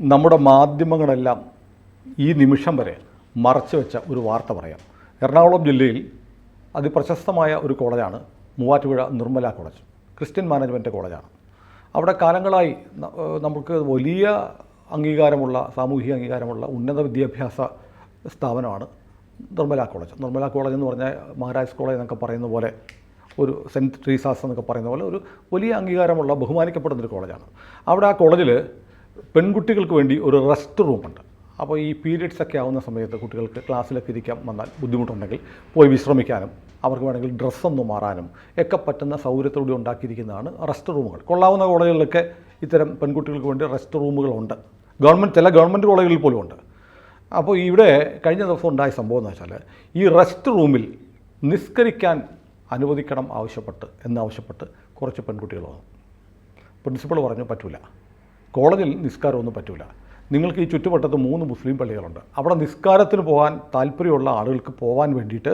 നമ്മുടെ മാധ്യമങ്ങളെല്ലാം ഈ നിമിഷം വരെ മറച്ചു വെച്ച ഒരു വാർത്ത പറയാം. എറണാകുളം ജില്ലയിൽ അതിപ്രശസ്തമായ ഒരു കോളേജാണ് Muvattupuzha Nirmala college Christian management കോളേജാണ്. അവിടെ കാലങ്ങളായി നമുക്ക് വലിയ അംഗീകാരമുള്ള സാമൂഹിക അംഗീകാരമുള്ള ഉന്നത വിദ്യാഭ്യാസ സ്ഥാപനമാണ് നിർമ്മല കോളേജ്. നിർമ്മല കോളേജ് എന്ന് പറഞ്ഞാൽ മഹാരാജ് കോളേജ് എന്നൊക്കെ പറയുന്ന പോലെ ഒരു സെന്റ് ട്രീസാസ് എന്നൊക്കെ പറയുന്ന പോലെ ഒരു വലിയ അംഗീകാരമുള്ള ബഹുമാനിക്കപ്പെടുന്നൊരു കോളേജാണ്. അവിടെ ആ കോളേജിൽ പെൺകുട്ടികൾക്ക് വേണ്ടി ഒരു റെസ്റ്റ് റൂമുണ്ട്. അപ്പോൾ ഈ പീരീഡ്സ് ഒക്കെ ആവുന്ന സമയത്ത് കുട്ടികൾക്ക് ക്ലാസ്സിലൊക്കെ ഇരിക്കാൻ വന്നാൽ ബുദ്ധിമുട്ടുണ്ടെങ്കിൽ പോയി വിശ്രമിക്കാനും അവർക്ക് വേണമെങ്കിൽ ഡ്രസ്സൊന്ന് മാറാനും ഒക്കെ പറ്റുന്ന സൗകര്യത്തോടെ ഉണ്ടാക്കിയിരിക്കുന്നതാണ് റെസ്റ്റ് റൂമുകൾ. കൊള്ളാവുന്ന കോളേജുകളിലൊക്കെ ഇത്തരം പെൺകുട്ടികൾക്ക് വേണ്ടി റെസ്റ്റ് റൂമുകളുണ്ട്. ഗവൺമെന്റ് ചില ഗവൺമെന്റ് കോളേജുകളിൽ പോലും ഉണ്ട്. അപ്പോൾ ഇവിടെ കഴിഞ്ഞ ദിവസം ഉണ്ടായ സംഭവം എന്ന് വെച്ചാൽ ഈ റെസ്റ്റ് റൂമിൽ നിസ്കരിക്കാൻ അനുവദിക്കണം ആവശ്യപ്പെട്ട് എന്നാവശ്യപ്പെട്ട് കുറച്ച് പെൺകുട്ടികൾ വന്നു. പ്രിൻസിപ്പൾ പറഞ്ഞു പറ്റൂല. കോളേജിൽ നിസ്കാരമൊന്നും പറ്റില്ല നിങ്ങൾക്ക് ഈ ചുറ്റുവട്ടത്ത് മൂന്ന് മുസ്ലിം പള്ളികളുണ്ട്. അവിടെ നിസ്കാരത്തിന് പോകാൻ താല്പര്യമുള്ള ആളുകൾക്ക് പോകാൻ വേണ്ടിയിട്ട്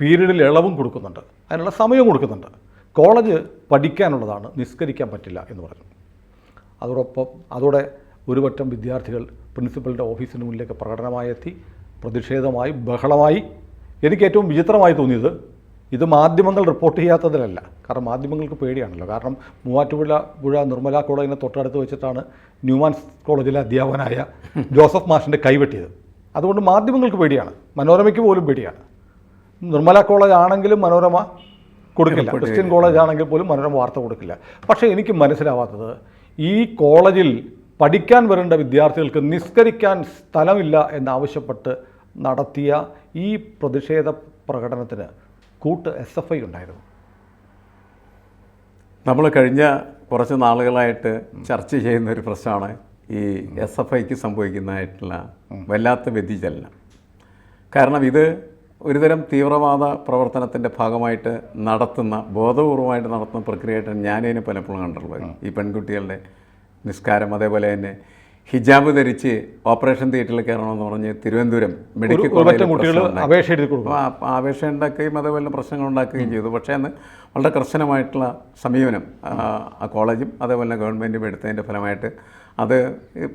പീരീഡിൽ ഇളവും കൊടുക്കുന്നുണ്ട്. അതിനുള്ള സമയവും കൊടുക്കുന്നുണ്ട്. കോളേജ് പഠിക്കാനുള്ളതാണ് നിസ്കരിക്കാൻ പറ്റില്ല എന്ന് പറഞ്ഞു. അതോടൊപ്പം അതോടെ ഒരു പറ്റം വിദ്യാർത്ഥികൾ പ്രിൻസിപ്പലിന്റെ ഓഫീസിന് മുന്നിലേക്ക് പ്രകടനമായി എത്തി പ്രതിഷേധമായി ബഹളമായി. എനിക്ക് ഏറ്റവും വിചിത്രമായി തോന്നിയത് ഇത് മാധ്യമങ്ങൾ റിപ്പോർട്ട് ചെയ്യാത്തതിലല്ല. കാരണം മാധ്യമങ്ങൾക്ക് പേടിയാണല്ലോ. കാരണം മൂവാറ്റുപുഴ പുഴ നിർമ്മല കോളേജിനെ തൊട്ടടുത്ത് വെച്ചിട്ടാണ് ന്യൂമാൻസ് കോളേജിലെ അധ്യാപകനായ ജോസഫ് മാഷിന്റെ കൈവെട്ടിയത് അതുകൊണ്ട് മാധ്യമങ്ങൾക്ക് പേടിയാണ്. മനോരമയ്ക്ക് പോലും പേടിയാണ്. നിർമ്മല കോളേജ് ആണെങ്കിലും മനോരമ കൊടുക്കില്ല. ക്രിസ്ത്യൻ കോളേജ് ആണെങ്കിൽ പോലും മനോരമ വാർത്ത കൊടുക്കില്ല. പക്ഷേ എനിക്ക് മനസ്സിലാവാത്തത് ഈ കോളേജിൽ പഠിക്കാൻ വരേണ്ട വിദ്യാർത്ഥികൾക്ക് നിസ്കരിക്കാൻ സ്ഥലമില്ല എന്നാവശ്യപ്പെട്ട് നടത്തിയ ഈ പ്രതിഷേധ പ്രകടനത്തിന് കൂട്ട് എസ് എഫ് ഐ ഉണ്ടായിരുന്നു. നമ്മൾ കഴിഞ്ഞ കുറച്ച് നാളുകളായിട്ട് ചർച്ച ചെയ്യുന്ന ഒരു പ്രശ്നമാണ് ഈ എസ് എഫ് ഐക്ക് സംഭവിക്കുന്നതായിട്ടുള്ള വല്ലാത്ത വ്യതിചലനം. കാരണം ഇത് ഒരുതരം തീവ്രവാദ പ്രവർത്തനത്തിന്റെ ഭാഗമായിട്ട് നടത്തുന്ന ബോധപൂർവമായിട്ട് നടത്തുന്ന പ്രക്രിയയായിട്ടാണ് ഞാനതിനെ പലപ്പോഴും കണ്ടിട്ടുള്ളത്. ഈ പെൺകുട്ടികളുടെ നിസ്കാരം അതേപോലെ തന്നെ ഹിജാബ് ധരിച്ച് ഓപ്പറേഷൻ തിയേറ്ററിൽ കയറണമെന്ന് പറഞ്ഞ് തിരുവനന്തപുരം മെഡിക്കൽ കോളേജിൽ. അപേക്ഷ എഴുതി കൊടുക്കും ഉണ്ടാക്കുകയും അതേപോലെ പ്രശ്നങ്ങൾ ഉണ്ടാക്കുകയും ചെയ്തു പക്ഷേ അന്ന് വളരെ കർശനമായിട്ടുള്ള സമീപനം ആ, കോളേജും അതേപോലെ ഗവൺമെന്റും എടുത്തതിന്റെ ഫലമായിട്ട് അത്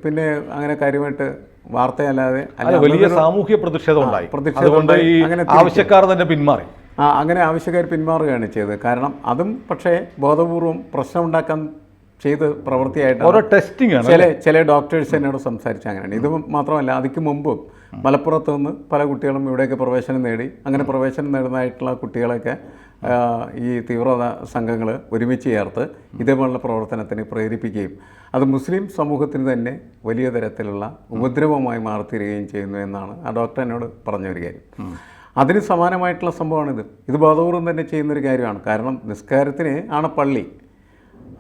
പിന്നെ അങ്ങനെ കാര്യമായിട്ട് വാർത്തയല്ലാതെ വലിയ സാമൂഹ്യ പ്രതിഷേധം ഉണ്ടായി പ്രതിഷേധം. അങ്ങനെ. ആവശ്യക്കാർ തന്നെ പിന്മാറി ആ അങ്ങനെ ആവശ്യക്കാർ പിന്മാറുകയാണ് ചെയ്തത് കാരണം അതും പക്ഷേ ബോധപൂർവം പ്രശ്നം ഉണ്ടാക്കാൻ ചെയ്ത് പ്രവൃത്തിയായിട്ടാണ് ഓരോ ടെസ്റ്റിംഗ് ആണ് ചില ചില ഡോക്ടേഴ്സ് എന്നോട് സംസാരിച്ച അങ്ങനെയാണ്. ഇത് മാത്രമല്ല അതിക്ക് മുമ്പും മലപ്പുറത്ത് നിന്ന് പല കുട്ടികളും ഇവിടെയൊക്കെ പ്രവേശനം നേടി. അങ്ങനെ പ്രവേശനം നേടുന്നതായിട്ടുള്ള കുട്ടികളൊക്കെ ഈ തീവ്രവാദ സംഘങ്ങൾ ഒരുമിച്ച് ചേർത്ത് ഇതേപോലുള്ള പ്രവർത്തനത്തിന് പ്രേരിപ്പിക്കുകയും അത് മുസ്ലിം സമൂഹത്തിന് തന്നെ വലിയ തരത്തിലുള്ള ഉപദ്രവമായി മാറിത്തീരുകയും ചെയ്യുന്നു എന്നാണ് ആ ഡോക്ടർ എന്നോട് പറഞ്ഞ ഒരു കാര്യം. അതിന് സമാനമായിട്ടുള്ള സംഭവമാണിത്. ഇത് ബോധപൂർവം തന്നെ ചെയ്യുന്നൊരു കാര്യമാണ്. കാരണം നിസ്കാരത്തിന് ആണ് പള്ളി.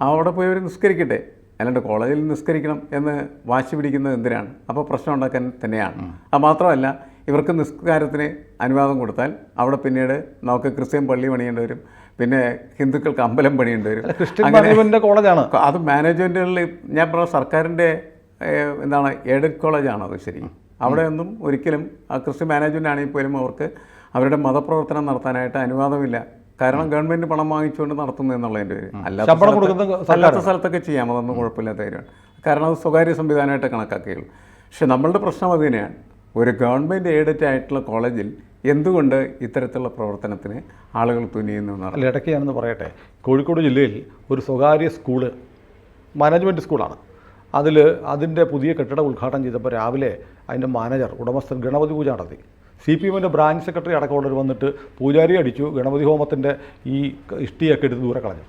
അവിടെ പോയി അവർ നിസ്കരിക്കട്ടെ. അല്ലാണ്ട് കോളേജിൽ നിസ്കരിക്കണം എന്ന് വാശി പിടിക്കുന്നത് എന്തിനാണ്? അപ്പോൾ പ്രശ്നം ഉണ്ടാക്കാൻ തന്നെയാണ്. അത് മാത്രമല്ല ഇവർക്ക് നിസ്കാരത്തിന് അനുവാദം കൊടുത്താൽ അവിടെ പിന്നീട് നമുക്ക് ക്രിസ്ത്യൻ പള്ളി പണിയേണ്ടി വരും. പിന്നെ ഹിന്ദുക്കൾക്ക് അമ്പലം പണിയേണ്ടി വരും. ക്രിസ്ത്യന്റെ കോളേജാണ്. അത് മാനേജ്മെന്റുകളിൽ ഞാൻ പറഞ്ഞ സർക്കാരിന്റെ എന്താണ് എയ്ഡഡ് കോളേജാണ് അത് ശരി. അവിടെ ഒന്നും ഒരിക്കലും ആ ക്രിസ്ത്യൻ മാനേജ്മെന്റ് ആണെങ്കിൽ പോലും അവർക്ക് അവരുടെ മതപ്രവർത്തനം നടത്താനായിട്ട് അനുവാദമില്ല. കാരണം ഗവൺമെന്റ് പണം വാങ്ങിച്ചുകൊണ്ട് നടത്തുന്നു എന്നുള്ളതിന്റെ പേര് അല്ലാത്ത സ്ഥലത്തൊക്കെ ചെയ്യാം അതൊന്നും കുഴപ്പമില്ലാത്ത കാര്യമാണ്. കാരണം അത് സ്വകാര്യ സംവിധാനമായിട്ട് കണക്കാക്കുകയുള്ളൂ. പക്ഷെ നമ്മളുടെ പ്രശ്നം അത് തന്നെയാണ്. ഒരു ഗവൺമെന്റ് എയ്ഡഡ് ആയിട്ടുള്ള കോളേജിൽ എന്തുകൊണ്ട് ഇത്തരത്തിലുള്ള പ്രവർത്തനത്തിന് ആളുകൾ തുനിയുന്നു എന്നാണ് ഇടയ്ക്ക് ഞാനൊന്ന് പറയട്ടെ. കോഴിക്കോട് ജില്ലയിൽ ഒരു സ്വകാര്യ സ്കൂൾ മാനേജ്മെന്റ് സ്കൂളാണ്. അതിൽ അതിന്റെ പുതിയ കെട്ടിടം ഉദ്ഘാടനം ചെയ്തപ്പോൾ രാവിലെ അതിന്റെ മാനേജർ ഉടമസ്ഥൻ ഗണപതി പൂജ നടത്തി. സി പി എമ്മിന്റെ ബ്രാഞ്ച് സെക്രട്ടറി അടക്കമുള്ളവർ വന്നിട്ട് പൂജാരി അടിച്ചു ഗണപതി ഹോമത്തിന്റെ ഈ ഇഷ്ടിയൊക്കെ എടുത്ത് ദൂരെ കളഞ്ഞു.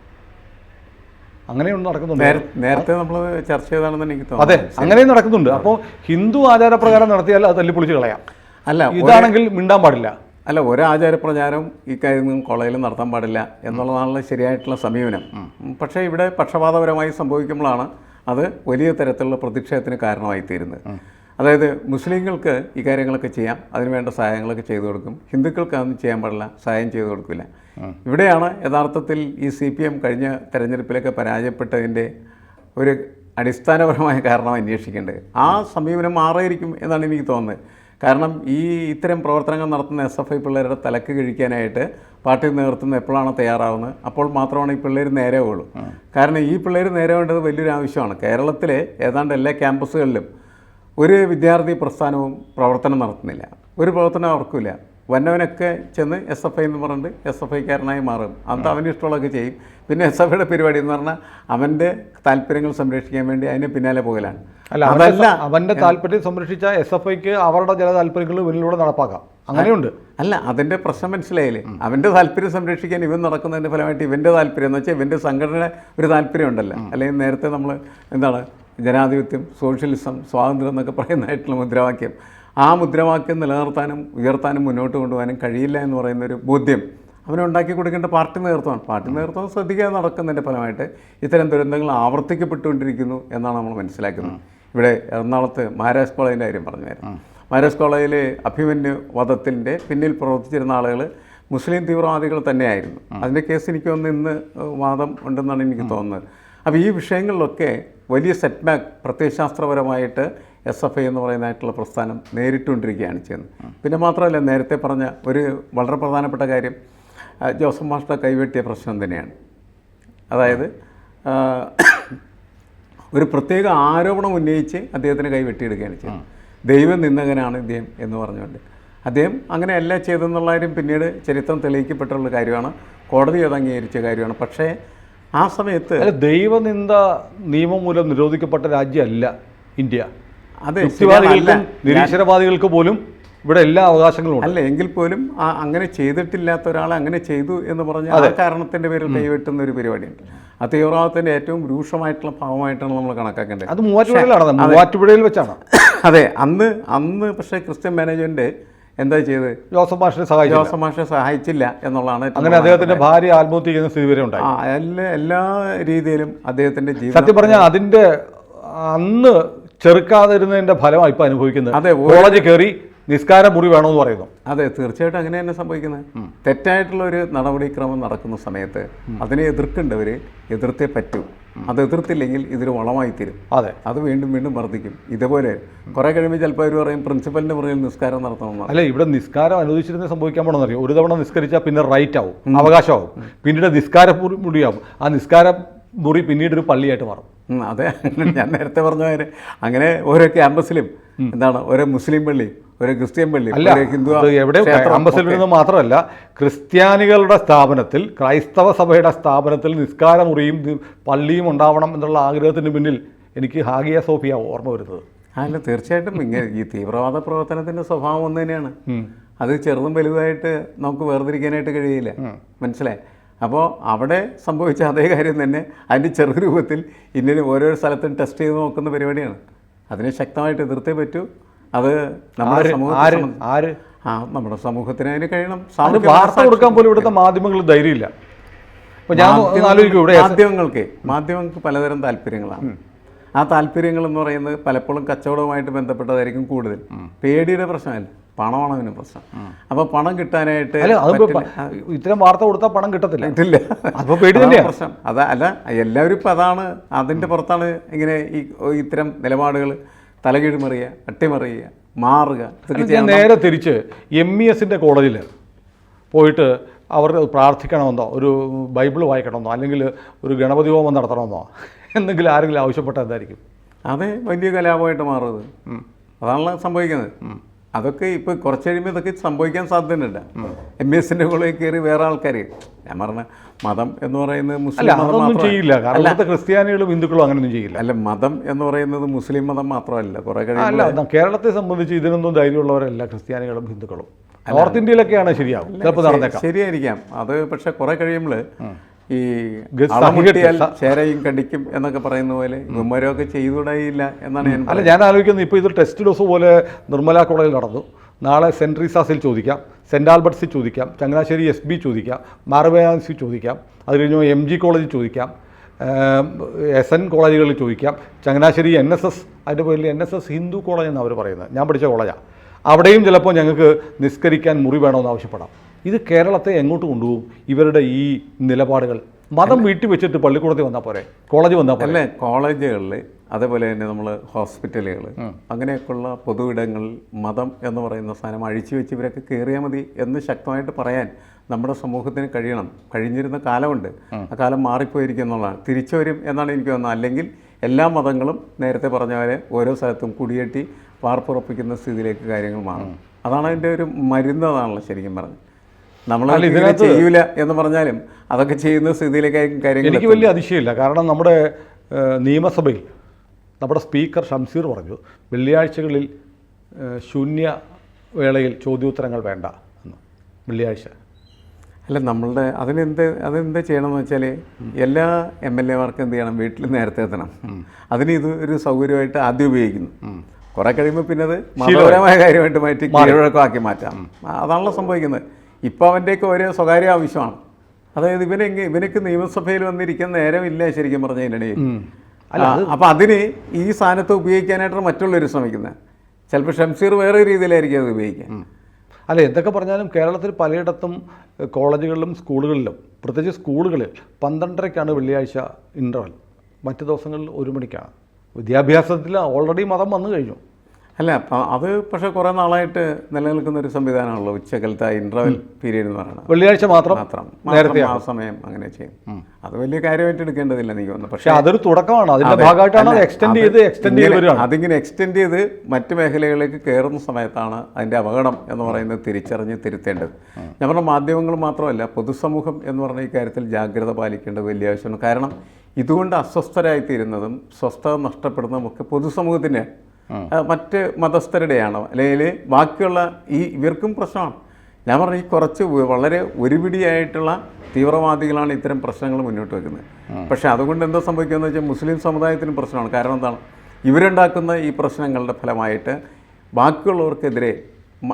അങ്ങനെയൊന്നും നടക്കുന്നുണ്ട്. നേരത്തെ നമ്മൾ ചർച്ച ചെയ്താണെന്ന് എനിക്ക് തോന്നുന്നു. അതെ അങ്ങനെയും നടക്കുന്നുണ്ട്. അപ്പോൾ ഹിന്ദു ആചാരപ്രകാരം നടത്തിയാൽ അത് തല്ലിപ്പൊളിച്ച് കളയാം. അല്ല ഇതാണെങ്കിൽ മിണ്ടാൻ പാടില്ല. അല്ല ഒരാചാരപ്രചാരം ഈ കാര്യമൊന്നും കോളേജിൽ നടത്താൻ പാടില്ല എന്നുള്ളതാണല്ലോ ശരിയായിട്ടുള്ള സമീപനം. പക്ഷേ ഇവിടെ പക്ഷപാതപരമായി സംഭവിക്കുമ്പോഴാണ് അത് വലിയ തരത്തിലുള്ള പ്രതിഷേധത്തിന് കാരണമായി തീരുന്നത് അതായത് മുസ്ലിങ്ങൾക്ക് ഈ കാര്യങ്ങളൊക്കെ ചെയ്യാം അതിന് വേണ്ട സഹായങ്ങളൊക്കെ ചെയ്തു കൊടുക്കും. ഹിന്ദുക്കൾക്ക് അതൊന്നും ചെയ്യാൻ പാടില്ല സഹായം ചെയ്തു കൊടുക്കില്ല. ഇവിടെയാണ് യഥാർത്ഥത്തിൽ ഈ സി പി എം കഴിഞ്ഞ തെരഞ്ഞെടുപ്പിലൊക്കെ പരാജയപ്പെട്ടതിന്റെ ഒരു അടിസ്ഥാനപരമായ കാരണം അന്വേഷിക്കേണ്ടത്. ആ സമീപനം മാറിയിരിക്കും എന്നാണ് എനിക്ക് തോന്നുന്നത്. കാരണം ഈ ഇത്തരം പ്രവർത്തനങ്ങൾ നടത്തുന്ന എസ് എഫ് ഐ പിള്ളേരുടെ തലക്ക് കഴിക്കാനായിട്ട് പാർട്ടി നേതൃത്വം എപ്പോഴാണ് തയ്യാറാവുന്നത് അപ്പോൾ മാത്രമാണ് ഈ പിള്ളേർ നേരെയാവുള്ളൂ കാരണം ഈ പിള്ളേർ നേരെവേണ്ടത് വലിയൊരു ആവശ്യമാണ്. കേരളത്തിലെ ഏതാണ്ട് എല്ലാ ക്യാമ്പസുകളിലും ഒരു വിദ്യാർത്ഥി പ്രസ്ഥാനവും പ്രവർത്തനം നടത്തുന്നില്ല. ഒരു പ്രവർത്തനം അവർക്കില്ല. വന്നവനൊക്കെ ചെന്ന് എസ് എഫ് ഐ എന്ന് പറഞ്ഞിട്ട് എസ് എഫ് ഐക്കാരനായി മാറും. അത് അവന് ഇഷ്ടമുള്ളതൊക്കെ ചെയ്യും. പിന്നെ എസ് എഫ് ഐയുടെ പരിപാടി എന്ന് പറഞ്ഞാൽ അവന്റെ താല്പര്യങ്ങൾ സംരക്ഷിക്കാൻ വേണ്ടി അതിന് പിന്നാലെ പോകലാണ്. അല്ല അവന്റെ അവന്റെ താല്പര്യം സംരക്ഷിച്ച എസ് എഫ് ഐക്ക് അവരുടെ ചില താല്പര്യങ്ങൾ ഇവരിലൂടെ നടപ്പാക്കാം. അങ്ങനെയുണ്ട്. അല്ല അതിന്റെ പ്രശ്നം മനസ്സിലായില്ലേ? അവന്റെ താല്പര്യം സംരക്ഷിക്കാൻ ഇവൻ നടക്കുന്നതിന്റെ ഫലമായിട്ട് ഇവന്റെ താല്പര്യം എന്ന് വെച്ചാൽ ഇവന്റെ സംഘടന ഒരു താല്പര്യം ഉണ്ടല്ലോ. അല്ലെങ്കിൽ നേരത്തെ നമ്മൾ എന്താണ് ജനാധിപത്യം സോഷ്യലിസം സ്വാതന്ത്ര്യം എന്നൊക്കെ പറയുന്നതായിട്ടുള്ള മുദ്രാവാക്യം. ആ മുദ്രാവാക്യം നിലനിർത്താനും ഉയർത്താനും മുന്നോട്ട് കൊണ്ടുപോകാനും കഴിയില്ല എന്ന് പറയുന്ന ഒരു ബോധ്യം അവനുണ്ടാക്കി കൊടുക്കേണ്ട പാർട്ടി നേതൃത്വമാണ്. പാർട്ടി നേതൃത്വം ശ്രദ്ധിക്കാതെ നടക്കുന്നതിന്റെ ഫലമായിട്ട് ഇത്തരം ദുരന്തങ്ങൾ ആവർത്തിക്കപ്പെട്ടുകൊണ്ടിരിക്കുന്നു എന്നാണ് നമ്മൾ മനസ്സിലാക്കുന്നത്. ഇവിടെ എറണാകുളത്ത് മഹാരാജ് കോളേജിന്റെ കാര്യം പറഞ്ഞായിരുന്നു. മഹാരാജ് കോളേജിൽ അഭിമന്യു വധത്തിന്റെ പിന്നിൽ പ്രവർത്തിച്ചിരുന്ന ആളുകൾ മുസ്ലിം തീവ്രവാദികൾ തന്നെയായിരുന്നു. അതിന്റെ കേസ് എനിക്ക് തോന്നുന്നു ഇന്ന് വാദം ഉണ്ടെന്നാണ് എനിക്ക് തോന്നുന്നത്. അപ്പോൾ ഈ വിഷയങ്ങളിലൊക്കെ വലിയ സെറ്റ് ബാക്ക് പ്രത്യയശാസ്ത്രപരമായിട്ട് എസ് എഫ് ഐ എന്ന് പറയുന്നതായിട്ടുള്ള പ്രസ്ഥാനം നേരിട്ടുകൊണ്ടിരിക്കുകയാണ് ചെയ്യുന്നത്. പിന്നെ മാത്രമല്ല നേരത്തെ പറഞ്ഞ ഒരു വളരെ പ്രധാനപ്പെട്ട കാര്യം ജോസഫ് മാസ്റ്റർ കൈവെട്ടിയ പ്രശ്നം തന്നെയാണ്. അതായത് ഒരു പ്രത്യേക ആരോപണം ഉന്നയിച്ച് അദ്ദേഹത്തിന് കൈവെട്ടിയെടുക്കുകയാണ് ചെയ്യുന്നത്. ദൈവനിന്ദകനാണ് ഇദ്ദേഹം എന്ന് പറഞ്ഞുകൊണ്ട്. അദ്ദേഹം അങ്ങനെയല്ല ചെയ്തെന്നുള്ള കാര്യം പിന്നീട് ചരിത്രം തെളിയിക്കപ്പെട്ടുള്ള കാര്യമാണ്. കോടതി അത് അംഗീകരിച്ച കാര്യമാണ്. പക്ഷേ ആ സമയത്ത് ദൈവനിന്ദ നിയമം മൂലം നിരോധിക്കപ്പെട്ട രാജ്യമല്ല ഇന്ത്യ. അതെ നിരീശ്വരവാദികൾക്ക് പോലും ഇവിടെ എല്ലാ അവകാശങ്ങളും അല്ല എങ്കിൽ പോലും ആ അങ്ങനെ ചെയ്തിട്ടില്ലാത്ത ഒരാൾ അങ്ങനെ ചെയ്തു എന്ന് പറഞ്ഞാൽ ആ കാരണത്തിന്റെ പേരിൽ കൈവെട്ടുന്ന ഒരു പരിപാടിയുണ്ട്. ആ തീവ്രവാദത്തിന്റെ ഏറ്റവും രൂക്ഷമായിട്ടുള്ള ഭാവമായിട്ടാണ് നമ്മൾ കണക്കാക്കേണ്ടത്. അത് മൂവാറ്റുപുഴയിലാണ്. മൂവാറ്റുപുഴയിൽ വെച്ചാണ്? അതെ അന്ന് അന്ന് പക്ഷേ ക്രിസ്ത്യൻ മാനേജ്മെന്റ് എന്താ ചെയ്തത്? ജോസഫ് മാഷിനെ സഹായിച്ചു ജോസഫ് മാഷിനെ സഹായിച്ചില്ല എന്നുള്ളതാണ് അങ്ങനെ അദ്ദേഹത്തിന്റെ ഭാര്യ ആത്മഹത്യ ചെയ്യുന്ന സ്ഥിതി വരെ ഉണ്ടായി. എല്ലാ എല്ലാ രീതിയിലും അദ്ദേഹത്തിന്റെ ജീവിതം സത്യം പറഞ്ഞാൽ അതിന്റെ അന്ന് ചെറുക്കാതിരുന്നതിന്റെ ഫലമാണ് ഇപ്പൊ അനുഭവിക്കുന്നത്. അതെ, കോളേജ് കയറി നിസ്കാര മുറി വേണമെന്ന് പറയുന്നു. അതെ തീർച്ചയായിട്ടും അങ്ങനെ തന്നെ സംഭവിക്കുന്നത്. തെറ്റായിട്ടുള്ള ഒരു നടപടിക്രമം നടക്കുന്ന സമയത്ത് അതിനെ എതിർക്കേണ്ടവർ എതിർത്തേ പറ്റൂ. അത് എതിർത്തില്ലെങ്കിൽ ഇതൊരു വളമായി തീരും അതെ. അത് വീണ്ടും വീണ്ടും വർദ്ധിക്കും. ഇതേപോലെ കുറെ കഴിയുമ്പോൾ ചിലപ്പോൾ അവർ പറയും പ്രിൻസിപ്പലിന്റെ മുറിയിൽ നിസ്കാരം നടത്തണം. അല്ല ഇവിടെ നിസ്കാരം അനുവദിച്ചിരുന്ന സംഭവിക്കാൻ പോണെന്നറിയാം ഒരു തവണ നിസ്കരിച്ചാൽ പിന്നെ റൈറ്റ് ആവും അവകാശമാവും. പിന്നീട് നിസ്കാര മുറിയാവും. ആ നിസ്കാര മുറി പിന്നീട് ഒരു പള്ളിയായിട്ട് മാറും. അതെ. ഞാൻ നേരത്തെ പറഞ്ഞ അങ്ങനെ ഓരോ ക്യാമ്പസിലും എന്താണ്? ഒരേ മുസ്ലിം പള്ളി ഒരേ ക്രിസ്ത്യൻ പള്ളി അല്ല ഹിന്ദു എവിടെ അമ്പസിൽ മാത്രമല്ല ക്രിസ്ത്യാനികളുടെ സ്ഥാപനത്തിൽ ക്രൈസ്തവ സഭയുടെ സ്ഥാപനത്തിൽ നിസ്കാര മുറിയും പള്ളിയും ഉണ്ടാവണം എന്നുള്ള ആഗ്രഹത്തിന് പിന്നിൽ എനിക്ക് ഹാഗിയ സോഫിയ ഓർമ്മ വരുന്നത്. അല്ല തീർച്ചയായിട്ടും ഇങ്ങനെ ഈ തീവ്രവാദ പ്രവർത്തനത്തിന്റെ സ്വഭാവം ഒന്ന് തന്നെയാണ്. അത് ചെറുതും വലുതായിട്ട് നമുക്ക് വേർതിരിക്കാനായിട്ട് കഴിയില്ല. മനസ്സിലായി? അപ്പോൾ അവിടെ സംഭവിച്ച അതേ കാര്യം തന്നെ. അതിന്റെ ചെറു രൂപത്തിൽ ഇന്ത്യയിൽ ഓരോ സ്ഥലത്തും ടെസ്റ്റ് ചെയ്ത് നോക്കുന്ന പരിപാടിയാണ്. അതിനെ ശക്തമായിട്ട് എതിർത്തേ പറ്റൂ. അത് നമ്മുടെ ആര്? ആര്? ആ നമ്മുടെ സമൂഹത്തിന് അതിന് കഴിയണം. വാർത്ത കൊടുക്കാൻ പോലും ഇവിടുത്തെ മാധ്യമങ്ങൾ ധൈര്യമില്ല മാധ്യമങ്ങൾക്ക് മാധ്യമങ്ങൾക്ക് പലതരം താല്പര്യങ്ങളാണ്. ആ താല്പര്യങ്ങൾ എന്ന് പറയുന്നത് പലപ്പോഴും കച്ചവടവുമായിട്ട് ബന്ധപ്പെട്ടതായിരിക്കും കൂടുതൽ. പേടിയുടെ പ്രശ്നമല്ല. പണമാണ് അതിന് പ്രശ്നം. അപ്പോൾ പണം കിട്ടാനായിട്ട് ഇത്തരം വാർത്ത കൊടുത്താൽ പണം കിട്ടത്തില്ല. ഇല്ല അപ്പോൾ പേടി പ്രശ്നം. അതാ അല്ല എല്ലാവരും ഇപ്പം അതാണ്. അതിന്റെ പുറത്താണ് ഇങ്ങനെ ഈ ഇത്തരം നിലപാടുകൾ തലകീഴ്മറിയുക അട്ടിമറിയുക മാറുക. ഞാൻ നേരെ തിരിച്ച് എം ഇ എസിന്റെ കോളേജിൽ പോയിട്ട് അവർ പ്രാർത്ഥിക്കണമെന്നോ ഒരു ബൈബിൾ വായിക്കണമെന്നോ അല്ലെങ്കിൽ ഒരു ഗണപതി ഹോമം നടത്തണമെന്നോ എന്തെങ്കിലും ആരെങ്കിലും ആവശ്യപ്പെട്ട എന്തായിരിക്കും? അത് വലിയ കലാപമായിട്ട് മാറുന്നത് അതാണല്ലോ സംഭവിക്കുന്നത്. അതൊക്കെ ഇപ്പോൾ കുറച്ച് കഴിയുമ്പോൾ ഇതൊക്കെ സംഭവിക്കാൻ സാധ്യതയുണ്ട്. എം എസ് എസിന്റെ കൂടെ കയറി വേറെ ആൾക്കാർ ഞാൻ പറഞ്ഞ മതം എന്ന് പറയുന്നത് മുസ്ലിം മതം ചെയ്യില്ല. കാരണം ക്രിസ്ത്യാനികളും ഹിന്ദുക്കളും അങ്ങനെയൊന്നും ചെയ്യില്ല. അല്ല മതം എന്ന് പറയുന്നത് മുസ്ലിം മതം മാത്രമല്ല. കുറേ കഴിയുമ്പോൾ കേരളത്തെ സംബന്ധിച്ച് ഇതിനൊന്നും ധൈര്യമുള്ളവരല്ല ക്രിസ്ത്യാനികളും ഹിന്ദുക്കളും. നോർത്ത് ഇന്ത്യയിലൊക്കെയാണ് ശരിയാവും. ചിലപ്പോൾ നടന്നേക്കാം. ശരിയായിരിക്കാം. അത് പക്ഷെ കുറെ കഴിയുമ്പോൾ ഈ ചേരയും കടിക്കും എന്നൊക്കെ പറയുന്ന പോലെ ഇവന്മാരൊക്കെ ചെയ്തുകൂടായില്ല എന്നാണ് ഞാൻ അല്ല ഞാൻ ആലോചിക്കുന്നത് ഇപ്പോൾ ഇത് ടെസ്റ്റ് ഡോസ് പോലെ നിർമ്മല കോളേജിൽ നടന്നു. നാളെ സെന്റ് റീസാസിൽ ചോദിക്കാം സെന്റ് ആൽബർട്ട്സിൽ ചോദിക്കാം ചങ്ങനാശ്ശേരി എസ് ബി ചോദിക്കാം മാർവേസിൽ ചോദിക്കാം അത് കഴിഞ്ഞ് എം ജി കോളേജിൽ ചോദിക്കാം എസ് എൻ കോളേജുകളിൽ ചോദിക്കാം. ചങ്ങനാശ്ശേരി എൻ എസ് എസ് അതിന്റെ പേരിൽ N S S Hindu college എന്നാണ് അവർ പറയുന്നത്. ഞാൻ പഠിച്ച കോളേജാണ് അവിടെയും ചിലപ്പോൾ ഞങ്ങൾക്ക് നിസ്കരിക്കാൻ മുറി വേണമെന്ന് ആവശ്യപ്പെടാം. ഇത് കേരളത്തെ എങ്ങോട്ട് കൊണ്ടുപോകും? ഇവരുടെ ഈ നിലപാടുകൾ. മതം വീട്ടിൽ വെച്ചിട്ട് പള്ളിക്കൂടത്തിൽ വന്നാൽ പോരെ? കോളേജ് വന്നാൽ പോരെ? അല്ലേ കോളേജുകളിൽ അതേപോലെ തന്നെ നമ്മൾ ഹോസ്പിറ്റലുകൾ അങ്ങനെയൊക്കെയുള്ള പൊതു ഇടങ്ങളിൽ മതം എന്ന് പറയുന്ന സാധനം അഴിച്ചു വെച്ച് ഇവരൊക്കെ കയറിയാൽ മതി എന്ന് ശക്തമായിട്ട് പറയാൻ നമ്മുടെ സമൂഹത്തിന് കഴിയണം. കഴിഞ്ഞിരുന്ന കാലമുണ്ട്. ആ കാലം മാറിപ്പോയിരിക്കും എന്നുള്ളതാണ് തിരിച്ചു വരും എന്നാണ് എനിക്ക് തോന്നുന്നത്. അല്ലെങ്കിൽ എല്ലാ മതങ്ങളും നേരത്തെ പറഞ്ഞ പോലെ ഓരോ സ്ഥലത്തും കുടിയേറ്റി വാർപ്പുറപ്പിക്കുന്ന സ്ഥിതിയിലേക്ക് കാര്യങ്ങൾ മാറും. അതാണ് അതിന്റെ ഒരു മരുന്നതാണല്ലോ ശരിക്കും പറഞ്ഞത്. നമ്മൾ അല്ല, ഇതിനെ ചെയ്യൂല എന്ന് പറഞ്ഞാലും അതൊക്കെ ചെയ്യുന്ന സ്ഥിതിയിലേക്കായിരിക്കും കാര്യങ്ങൾ എനിക്ക് വലിയ അതിശയമില്ല. കാരണം നമ്മുടെ നിയമസഭയിൽ നമ്മുടെ സ്പീക്കർ ഷംസീർ പറഞ്ഞു വെള്ളിയാഴ്ചകളിൽ ശൂന്യ വേളയിൽ ചോദ്യോത്തരങ്ങൾ വേണ്ട എന്ന്. വെള്ളിയാഴ്ച. അല്ല നമ്മളുടെ അതിനെന്ത് അതെന്താ ചെയ്യണമെന്ന് വെച്ചാൽ എല്ലാ എം എൽ എമാർക്കും എന്ത് ചെയ്യണം? വീട്ടിൽ നേരത്തെ എത്തണം. അതിന് ഇത് ഒരു സൗകര്യമായിട്ട് ആദ്യം ഉപയോഗിക്കുന്നു. കുറെ കഴിയുമ്പോൾ പിന്നെ അത് മതപരമായ കാര്യമായിട്ട് മാറ്റി കീഴ്വഴക്കമാക്കി മാറ്റാം. അതാണല്ലോ സംഭവിക്കുന്നത്. ഇപ്പോൾ അവന്റെയൊക്കെ ഓരോ സ്വകാര്യ ആവശ്യമാണ്. അതായത് ഇവനെ ഇവനക്ക് നിയമസഭയിൽ വന്നിരിക്കാൻ നേരമില്ല ശരിക്കും പറഞ്ഞതിനിടയിൽ അപ്പം അതിന് ഈ സ്ഥാനത്ത് ഉപയോഗിക്കാനായിട്ടാണ് മറ്റുള്ളവർ ശ്രമിക്കുന്നത്. ചിലപ്പോൾ ഷംസീർ വേറെ രീതിയിലായിരിക്കും അത് ഉപയോഗിക്കുക അല്ല എന്തൊക്കെ പറഞ്ഞാലും കേരളത്തിൽ പലയിടത്തും കോളേജുകളിലും സ്കൂളുകളിലും പ്രത്യേകിച്ച് സ്കൂളുകളിൽ പന്ത്രണ്ടരയ്ക്കാണ് വെള്ളിയാഴ്ച ഇന്റർവൽ മറ്റു ദിവസങ്ങളിൽ ഒരു മണിക്കാണ്. വിദ്യാഭ്യാസത്തിൽ ഓൾറെഡി മതം വന്നു കഴിഞ്ഞു. അല്ല അപ്പം അത് പക്ഷേ കുറേ നാളായിട്ട് നിലനിൽക്കുന്ന ഒരു സംവിധാനമാണല്ലോ ഉച്ചകലത്തെ ഇന്റർവെൽ പീരീഡ് എന്ന് പറയുന്നത്. വെള്ളിയാഴ്ച മാത്രം മാത്രം. നേരത്തെ ആ സമയം അങ്ങനെ ചെയ്യും. അത് വലിയ കാര്യമായിട്ട് എടുക്കേണ്ടതില്ല എനിക്ക് തോന്നുന്നു. പക്ഷെ അതൊരു തുടക്കമാണ്. അതിന്റെ ഭാഗമായിട്ടാണ് എക്സ്റ്റെൻഡ് ചെയ്ത് എക്സ്റ്റെൻഡ് ചെയ്ത് അതിങ്ങനെ എക്സ്റ്റെൻഡ് ചെയ്ത് മറ്റ് മേഖലകളിലേക്ക് കയറുന്ന സമയത്താണ് അതിന്റെ അപകടം എന്ന് പറയുന്നത് തിരിച്ചറിഞ്ഞ് തിരുത്തേണ്ടത്. ഞാൻ പറഞ്ഞ മാധ്യമങ്ങൾ മാത്രമല്ല പൊതുസമൂഹം എന്ന് പറഞ്ഞ ഈ കാര്യത്തിൽ ജാഗ്രത പാലിക്കേണ്ടത് വലിയ ആവശ്യമാണ്. കാരണം ഇതുകൊണ്ട് അസ്വസ്ഥരായിത്തീരുന്നതും സ്വസ്ഥത നഷ്ടപ്പെടുന്നതും ഒക്കെ പൊതുസമൂഹത്തിന്റെ മറ്റ് മതസ്ഥരുടെയാണോ? അല്ലെങ്കിൽ ബാക്കിയുള്ള ഈ ഇവർക്കും പ്രശ്നമാണ്. ഞാൻ പറഞ്ഞു ഈ കുറച്ച് വളരെ ഒരുപിടിയായിട്ടുള്ള തീവ്രവാദികളാണ് ഇത്തരം പ്രശ്നങ്ങൾ മുന്നോട്ട് വെക്കുന്നത്. പക്ഷേ അതുകൊണ്ട് എന്താ സംഭവിക്കുന്നത് വെച്ചാൽ മുസ്ലിം സമുദായത്തിനും പ്രശ്നമാണ്. കാരണം എന്താണ്? ഇവരുണ്ടാക്കുന്ന ഈ പ്രശ്നങ്ങളുടെ ഫലമായിട്ട് ബാക്കിയുള്ളവർക്കെതിരെ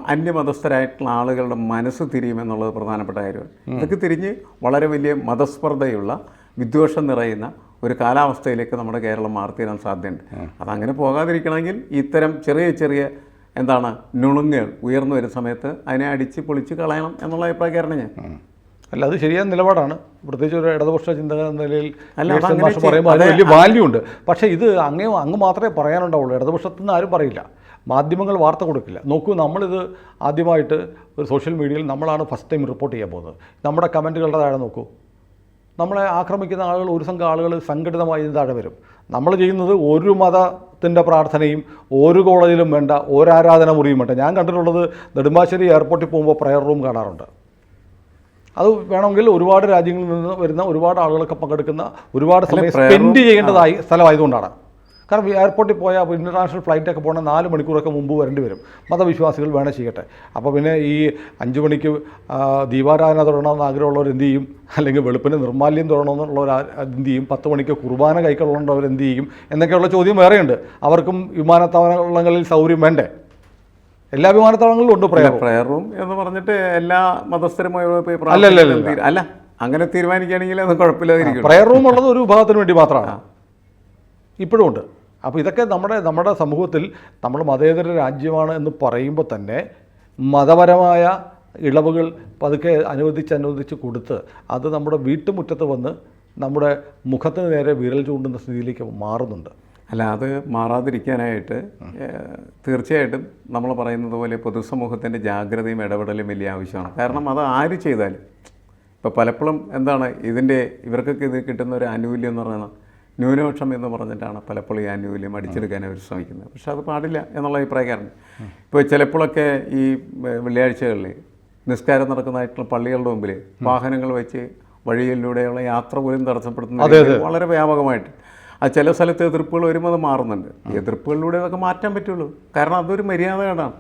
അന്യമതസ്ഥരായിട്ടുള്ള ആളുകളുടെ മനസ്സ് തിരിയുമെന്നുള്ളത് പ്രധാനപ്പെട്ട കാര്യമാണ്. ഇതൊക്കെ തിരിഞ്ഞ് വളരെ വലിയ മതസ്പർദ്ധയുള്ള വിദ്വേഷം നിറയുന്ന ഒരു കാലാവസ്ഥയിലേക്ക് നമ്മുടെ കേരളം മാറിത്തീരാൻ സാധ്യതയുണ്ട്. അതങ്ങനെ പോകാതിരിക്കണമെങ്കിൽ ഇത്തരം ചെറിയ ചെറിയ എന്താണ് നുണുങ്ങുകൾ ഉയർന്നു വരുന്ന സമയത്ത് അതിനെ അടിച്ച് പൊളിച്ച് കളയണം എന്നുള്ള അഭിപ്രായക്കാരനാണ് ഞാൻ. അല്ല അത് ശരിയായ നിലപാടാണ്. പ്രത്യേകിച്ച് ഒരു ഇടതുപക്ഷ ചിന്തകൻ എന്ന നിലയിൽ പറയുമ്പോൾ അതിന് വലിയ വാല്യൂ ഉണ്ട്. പക്ഷേ ഇത് അങ്ങേ അങ്ങ് മാത്രമേ പറയാനുണ്ടാവുള്ളൂ. ഇടതുപക്ഷത്തു നിന്ന് ആരും പറയില്ല. മാധ്യമങ്ങൾ വാർത്ത കൊടുക്കില്ല. നോക്കൂ നമ്മളിത് ആദ്യമായിട്ട് ഒരു സോഷ്യൽ മീഡിയയിൽ നമ്മളാണ് ഫസ്റ്റ് ടൈം റിപ്പോർട്ട് ചെയ്യാൻ പോകുന്നത്. നമ്മുടെ കമന്റുകളുടെ താഴെ നോക്കൂ. നമ്മളെ ആക്രമിക്കുന്ന ആളുകൾ ഒരു സംഘം ആളുകൾ സംഘടിതമായി താഴെ വരും. നമ്മൾ ചെയ്യുന്നത് ഒരു മതത്തിന്റെ പ്രാർത്ഥനയും ഒരു കോളേജിലും വേണ്ട ഒരു ആരാധന മുറിയും വേണ്ട. ഞാൻ കണ്ടിട്ടുള്ളത് നെടുമ്പാശ്ശേരി എയർപോർട്ടിൽ പോകുമ്പോൾ പ്രയർ റൂം കാണാറുണ്ട്. അത് വേണമെങ്കിൽ ഒരുപാട് രാജ്യങ്ങളിൽ നിന്ന് വരുന്ന ഒരുപാട് ആളുകളൊക്കെ പങ്കെടുക്കുന്ന ഒരുപാട് സമയം സ്പെൻഡ് ചെയ്യേണ്ടതായി സ്ഥലമായതുകൊണ്ടാണ്. കാരണം എയർപോർട്ടിൽ പോയാൽ ഇന്റർനാഷണൽ ഫ്ലൈറ്റൊക്കെ പോകണം നാല് മണിക്കൂറൊക്കെ മുമ്പ് വരേണ്ടി വരും. മതവിശ്വാസികൾ വേണേൽ ചെയ്യട്ടെ. അപ്പോൾ പിന്നെ ഈ അഞ്ച് മണിക്ക് ദീപാരാധന തുടരണമെന്ന് ആഗ്രഹമുള്ളവർ എന്ത് ചെയ്യും? അല്ലെങ്കിൽ വെളുപ്പിന് നിർമാല്യം തുടരണമെന്നുള്ളവർ എന്ത് ചെയ്യും? പത്ത് മണിക്ക് കുർബാന കൈക്കൊള്ളേണ്ടവർ എന്ത് ചെയ്യും? എന്നൊക്കെയുള്ള ചോദ്യം വേറെയുണ്ട്. അവർക്കും വിമാനത്താവളങ്ങളിൽ സൗകര്യം വേണ്ടേ? എല്ലാ വിമാനത്താവളങ്ങളിലും ഉണ്ട് പ്രയർ പ്രയർ റൂം എന്ന് പറഞ്ഞിട്ട് എല്ലാ മതസ്ഥരുമായി അല്ല അങ്ങനെ തീരുമാനിക്കുകയാണെങ്കിൽ അത് കുഴപ്പമില്ലാതിരിക്കും. പ്രയർ റൂം ഉള്ളത് ഒരു വിഭാഗത്തിന് വേണ്ടി മാത്രമാണ്. ഇപ്പോഴും ഉണ്ട്. അപ്പോൾ ഇതൊക്കെ നമ്മുടെ നമ്മുടെ സമൂഹത്തിൽ നമ്മൾ മതേതര രാജ്യമാണ് എന്ന് പറയുമ്പോൾ തന്നെ മതപരമായ ഇളവുകൾ പതുക്കെ അനുവദിച്ച് അനുവദിച്ച് കൊടുത്ത് അത് നമ്മുടെ വീട്ടുമുറ്റത്ത് വന്ന് നമ്മുടെ മുഖത്തിന് നേരെ വിരൽ ചൂണ്ടുന്ന സ്ഥിതിയിലേക്ക് മാറുന്നുണ്ട്. അല്ല അത് മാറാതിരിക്കാനായിട്ട് തീർച്ചയായിട്ടും നമ്മൾ പറയുന്നത് പോലെ പൊതുസമൂഹത്തിന്റെ ജാഗ്രതയും ഇടപെടലും വലിയ ആവശ്യമാണ്. കാരണം അത് ആര് ചെയ്താലും ഇപ്പോൾ പലപ്പോഴും എന്താണ് ഇതിന്റെ ഇവർക്കൊക്കെ ഇത് കിട്ടുന്ന ഒരു ആനുകൂല്യം എന്ന് പറയുന്നത് ന്യൂനപക്ഷം എന്ന് പറഞ്ഞിട്ടാണ് പലപ്പോഴും ഈ ആനുകൂല്യം അടിച്ചെടുക്കാൻ അവർ ശ്രമിക്കുന്നത്. പക്ഷെ അത് പാടില്ല എന്നുള്ള അഭിപ്രായക്കാരൻ. ഇപ്പോൾ ചിലപ്പോഴൊക്കെ ഈ വെള്ളിയാഴ്ചകളിൽ നിസ്കാരം നടക്കുന്നതായിട്ടുള്ള പള്ളികളുടെ മുമ്പിൽ വാഹനങ്ങൾ വെച്ച് വഴിയിലൂടെയുള്ള യാത്ര പോലും തടസ്സപ്പെടുത്തുന്ന വളരെ വ്യാപകമായിട്ട്. ആ ചില സ്ഥലത്ത് എതിർപ്പുകൾ വരുമ്പോൾ അത് മാറുന്നുണ്ട്. എതിർപ്പുകളിലൂടെ അതൊക്കെ മാറ്റാൻ പറ്റുള്ളൂ. കാരണം അതൊരു മര്യാദകളാണ്